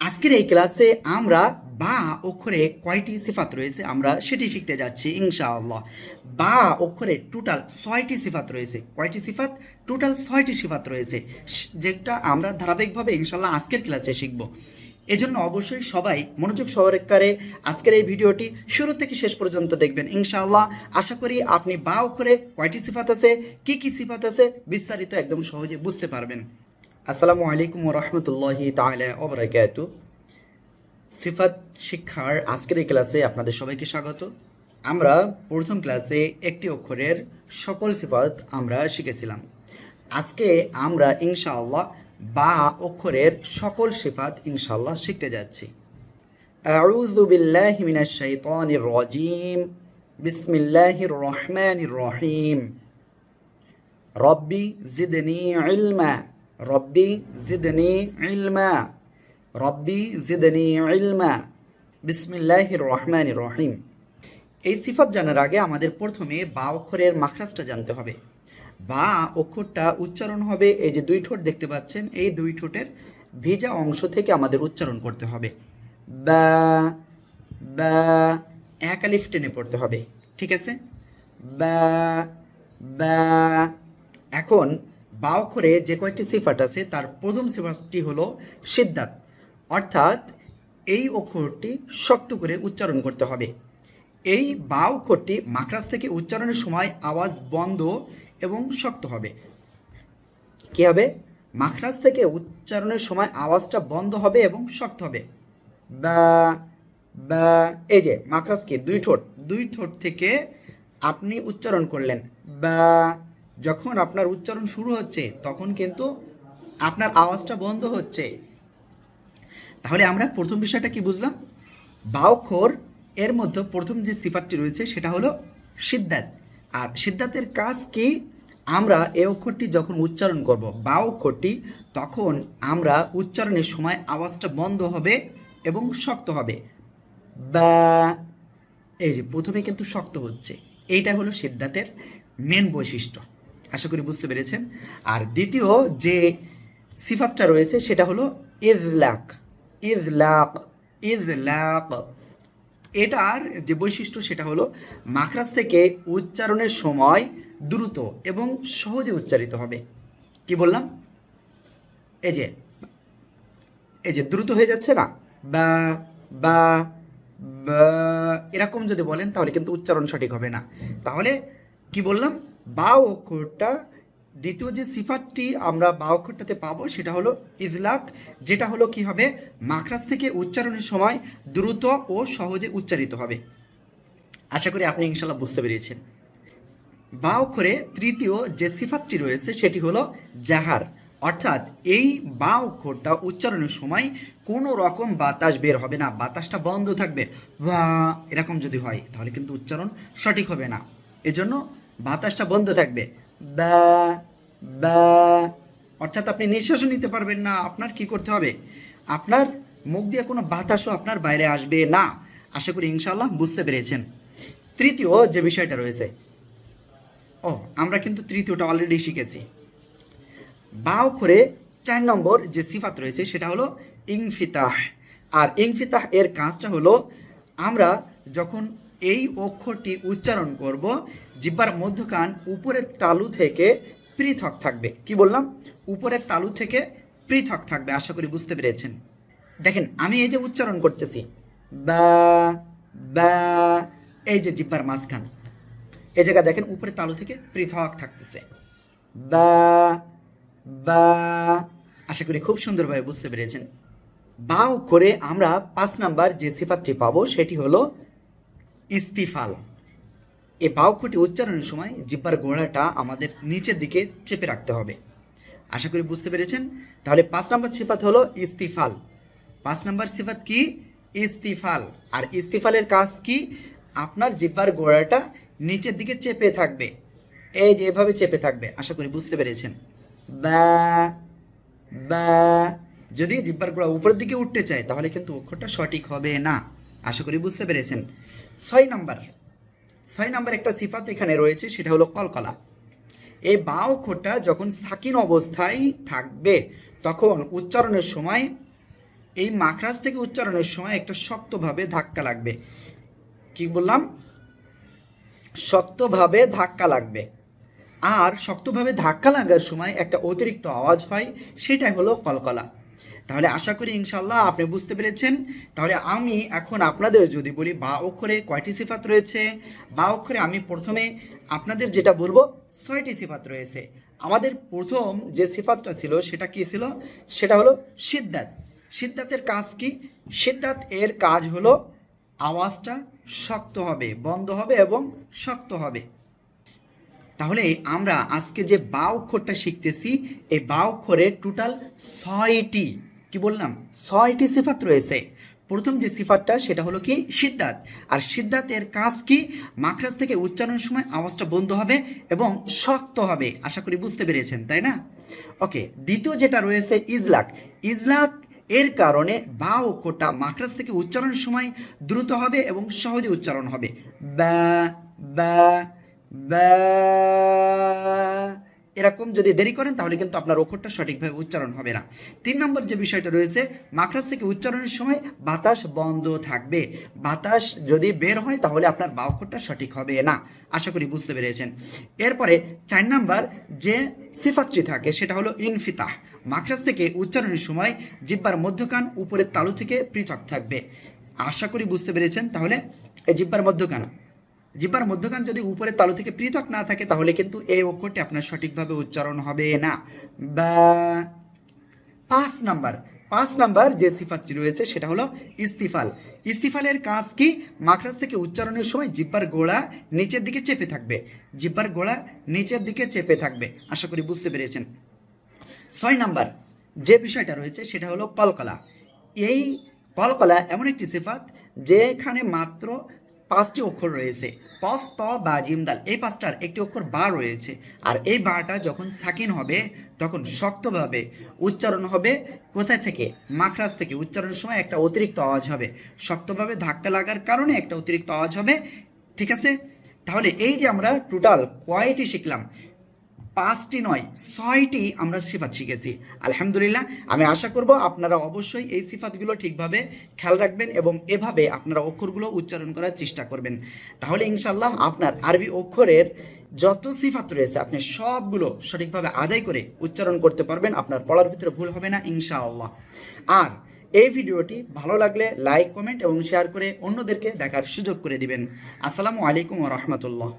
আজকের এই ক্লাসে আমরা বা অক্ষরে কয়টি সিফাত রয়েছে আমরা সেটি শিখতে যাচ্ছি, ইনশাআল্লাহ। বা অক্ষরে টোটাল ছয়টি সিফাত রয়েছে। কয়টি সিফাত? টোটাল ছয়টি সিফাত রয়েছে। যেটা আমরা ধারাবাহিকভাবে ইনশাআল্লাহ আজকের ক্লাসে শিখব। এজন্য অবশ্যই সবাই মনোযোগ সহকারে আজকের এই ভিডিওটি শুরু থেকে শেষ পর্যন্ত দেখবেন, ইনশাআল্লাহ। আশা করি আপনি বা অক্ষরে কয়টি সিফাত আছে, কি কি সিফাত আছে, বিস্তারিত একদম সহজে বুঝতে পারবেন। আসসালামু আলাইকুম রহমতুল্লাহি তাআলা ওবরাকাতু সিফাত শিক্ষার আজকের এই ক্লাসে আপনাদের সবাইকে স্বাগত। আমরা প্রথম ক্লাসে একটি অক্ষরের সকল সিফাত আমরা শিখেছিলাম। আজকে আমরা ইনশাআল্লাহ বা অক্ষরের সকল সিফাত ইনশাআল্লাহ শিখতে যাচ্ছি। আউযু রাজিম। বিসমিল্লাহির রহমানির রহিম। রব্বি জিদনি ইলমা। রব্বি জিদনি ইলমা, রব্বি জিদনি ইলমা। বিসমিল্লাহির রহমানির রহিম। এই সিফাত জানার আগে আমাদের প্রথমে বা অক্ষরের মাখরাজটা জানতে হবে। বা অক্ষরটা উচ্চারণ হবে, এই যে দুই ঠোঁট দেখতে পাচ্ছেন, এই দুই ঠোঁটের ভেজা অংশ থেকে আমাদের উচ্চারণ করতে হবে। বা বা, এক আলিফ টেনে পড়তে হবে, ঠিক আছে? বা বা, এখন বা অক্ষরে যে কয়েকটি সিফাট আছে, তার প্রথম সিফাতটি হলো সিদ্ধাত। অর্থাৎ এই অক্ষরটি শক্ত করে উচ্চারণ করতে হবে। এই বা অক্ষরটি মাকরাজ থেকে উচ্চারণের সময় আওয়াজ বন্ধ এবং শক্ত হবে। কি হবে? মাখরাজ থেকে উচ্চারণের সময় আওয়াজটা বন্ধ হবে এবং শক্ত হবে। বা বা, এই যে মাখরাজ কি দুই ঠোঁট দুই ঠোঁট থেকে আপনি উচ্চারণ করলেন। বা যখন আপনার উচ্চারণ শুরু হচ্ছে, তখন কিন্তু আপনার আওয়াজটা বন্ধ হচ্ছে। তাহলে আমরা প্রথম বিষয়টা কি বুঝলাম? বা অক্ষর এর মধ্যে প্রথম যে সিফাতটি রয়েছে, সেটা হলো সিদ্ধাত। আর সিদ্ধাতের কাজ কি? আমরা এ অক্ষরটি যখন উচ্চারণ করব বা অক্ষরটি তখন আমরা উচ্চারণের সময় আওয়াজটা বন্ধ হবে এবং শক্ত হবে। বা, এই যে প্রথমে কিন্তু শক্ত হচ্ছে। এইটা হলো সিদ্ধাতের মেন বৈশিষ্ট্য। আশা করি বুঝতে পেরেছেন। আর দ্বিতীয় যে সিফাতটা রয়েছে, সেটা হলো ইজলাক ইজলাক ইজলাক এটার যে বৈশিষ্ট্য, সেটা হলো মাখরাজ থেকে উচ্চারণের সময় দ্রুত এবং সহজে উচ্চারিত হবে। কি বললাম? এই যে এই যে দ্রুত হয়ে যাচ্ছে না? বা বা, এরকম যদি বলেন, তাহলে কিন্তু উচ্চারণ সঠিক হবে না। তাহলে কি বললাম? বা অক্ষরটা দ্বিতীয় যে সিফাতটি আমরা বা অক্ষরটাতে পাবো সেটা হলো ইজলাক যেটা হলো কি হবে? মাখরাজ থেকে উচ্চারণের সময় দ্রুত ও সহজে উচ্চারিত হবে। আশা করি আপনি ইনশাল্লাহ বুঝতে পেরেছেন। বা অক্ষরে তৃতীয় যে সিফাতটি রয়েছে সেটি হলো জাহার। অর্থাৎ এই বা অক্ষরটা উচ্চারণের সময় কোনো রকম বাতাস বের হবে না, বাতাসটা বন্ধ থাকবে। বা এরকম যদি হয়, তাহলে কিন্তু উচ্চারণ সঠিক হবে না। এজন্য বাতাসটা বন্ধ থাকবে। বা বা, অর্থাৎ আপনি নিঃশ্বাসও নিতে পারবেন না। আপনার কি করতে হবে? আপনার মুখ দিয়ে কোনো বাতাসও আপনার বাইরে আসবে না। আশা করি ইনশাল্লাহ বুঝতে পেরেছেন। তৃতীয় যে বিষয়টা রয়েছে, ও, আমরা কিন্তু তৃতীয়টা অলরেডি শিখেছি। বা অক্ষরে চার নম্বর যে সিফাত রয়েছে সেটা হলো ইংফিতাহ আর ইংফিতাহ এর কাজটা হলো আমরা যখন এই অক্ষরটি উচ্চারণ করব, জিব্বার মধ্যখান উপরের তালু থেকে পৃথক থাকবে। কি বললাম? উপরের তালু থেকে পৃথক থাকবে, আশা করি বুঝতে পেরেছেন। দেখেন, আমি এই যে উচ্চারণ করতেছি, বা বা, এই যে জিব্বার মাঝখান, এই জায়গা দেখেন উপরে তালু থেকে পৃথক থাকতেছে। বা বা, আশা করি খুব সুন্দরভাবে বুঝতে পেরেছেন। বা করে আমরা পাঁচ নাম্বার যে সিফাতটি পাবো, সেটি হলো ইস্তিফাল। এই বাউক্ষটি উচ্চারণের সময় জিব্বার গোড়াটা আমাদের নিচের দিকে চেপে রাখতে হবে। আশা করি বুঝতে পেরেছেন? তাহলে পাঁচ নম্বর সিফাত হলো ইস্তিফাল। পাঁচ নম্বর সিফাত কি? ইস্তিফাল। আর ইস্তিফালের কাজ কি? আপনার জিব্বার গোড়াটা নিচের দিকে চেপে থাকবে। এই যে এভাবে চেপে থাকবে, আশা করি বুঝতে পেরেছেন। বা, যদি জিব্বার গোড়া উপরের দিকে উঠতে চায়, তাহলে কিন্তু অক্ষরটা সঠিক হবে না। আশা করি বুঝতে পেরেছেন। ছয় নাম্বার ছয় নাম্বার একটা সিফাত এখানে রয়েছে, সেটা হলো কলকলা। এই বা অক্ষরটা যখন সাকিন অবস্থায় থাকবে, তখন উচ্চারণের সময়, এই মাখরাজ থেকে উচ্চারণের সময় একটা শক্তভাবে ধাক্কা লাগবে। কি বললাম? শক্তভাবে ধাক্কা লাগবে। আর শক্তভাবে ধাক্কা লাগার সময় একটা অতিরিক্ত আওয়াজ হয় সেটাই হলো কলকলা। তাহলে আশা করি ইনশাল্লাহ আপনি বুঝতে পেরেছেন। তাহলে আমি এখন আপনাদের যদি বলি বা অক্ষরে কয়টি সিফাত রয়েছে, বা অক্ষরে আমি প্রথমে আপনাদের যেটা বলব, ছয়টি সিফাত রয়েছে। আমাদের প্রথম যে সিফাতটা ছিল সেটা কি ছিল? সেটা হলো সিদ্ধাত। সিদ্ধাতের কাজ কি? সিদ্ধাত এর কাজ হলো আওয়াজটা শক্ত হবে, বন্ধ হবে এবং শক্ত হবে। তাহলে আমরা আজকে যে বা অক্ষরটা শিখতেছি, এই বা অক্ষরে টোটাল ছয়টি কি বললাম? ছয়টি সিফাত রয়েছে। প্রথম যে সিফাতটা, সেটা হলো কি? সিদ্ধাত। আর সিদ্ধাতের কাজ কি? মাখরাজ থেকে উচ্চারণের সময় আওয়াজটা বন্ধ হবে এবং শক্ত হবে। আশা করি বুঝতে পেরেছেন, তাই না? ওকে, দ্বিতীয় যেটা রয়েছে, ইজলাক। ইজলাক এর কারণে বা অক্ষরটা মাখরাজ থেকে উচ্চারণের সময় দ্রুত হবে এবং সহজে উচ্চারণ হবে। বা বা বা। এরকম যদি দেরি করেন, তাহলে কিন্তু আপনার অক্ষরটা সঠিকভাবে উচ্চারণ হবে না। তিন নম্বর যে বিষয়টা রয়েছে মাখরাজ থেকে উচ্চারণের সময় বাতাস বন্ধ থাকবে। বাতাস যদি বের হয়, তাহলে আপনার বা অক্ষরটা সঠিক হবে না। আশা করি বুঝতে পেরেছেন। এরপরে চার নাম্বার যে সিফাতটি থাকে, সেটা হলো ইনফিতাহ। মাখরাজ থেকে উচ্চারণের সময় জিব্বার মধ্যকান উপরের তালু থেকে পৃথক থাকবে। আশা করি বুঝতে পেরেছেন। তাহলে এই জিব্বার মধ্যকান জিব্বার মধ্যখান যদি উপরের তালু থেকে পৃথক না থাকে, তাহলে কিন্তু এই অক্ষরটি আপনার সঠিকভাবে উচ্চারণ হবে না। বা পাঁচ নাম্বার পাঁচ নাম্বার যে সিফাতটি রয়েছে, সেটা হলো ইস্তিফাল। ইস্তিফালের কাজ কি? মাখরাজ থেকে উচ্চারণের সময় জিব্বার গোড়া নিচের দিকে চেপে থাকবে। জিব্বার গোড়া নিচের দিকে চেপে থাকবে। আশা করি বুঝতে পেরেছেন। ছয় নাম্বার, যে বিষয়টা রয়েছে, সেটা হলো কলকলা। এই কলকলা এমন একটি সিফাত, যেখানে মাত্র পাঁচটি অক্ষর রয়েছে। কফ ত, বা জিমদাল এই পাঁচটার একটি অক্ষর বা রয়েছে। আর এই বাটা যখন সাকিন হবে, তখন শক্তভাবে উচ্চারণ হবে। কোথায় থেকে? মাখরাজ থেকে। উচ্চারণের সময় একটা অতিরিক্ত আওয়াজ হবে। শক্তভাবে ধাক্কা লাগার কারণে একটা অতিরিক্ত আওয়াজ হবে। ঠিক আছে? তাহলে এই যে আমরা টোটাল কয়টি শিখলাম? পাঁচটি নয়, ছয়টি আমরা সিফাত শিখেছি। আলহামদুলিল্লাহ, আমি আশা করব আপনারা অবশ্যই এই সিফাতগুলো ঠিকভাবে খেয়াল রাখবেন এবং এভাবে আপনারা অক্ষরগুলো উচ্চারণ করার চেষ্টা করবেন। তাহলে ইনশাল্লাহ আপনার আরবি অক্ষরের যত সিফাত রয়েছে, আপনি সবগুলো সঠিকভাবে আদায় করে উচ্চারণ করতে পারবেন, আপনার পড়ার ভিতরে ভুল হবে না ইনশাআল্লাহ। আর এই ভিডিওটি ভালো লাগলে লাইক, কমেন্ট এবং শেয়ার করে অন্যদেরকে দেখার সুযোগ করে দিবেন। আসসালামু আলাইকুম রহমতুল্লাহ।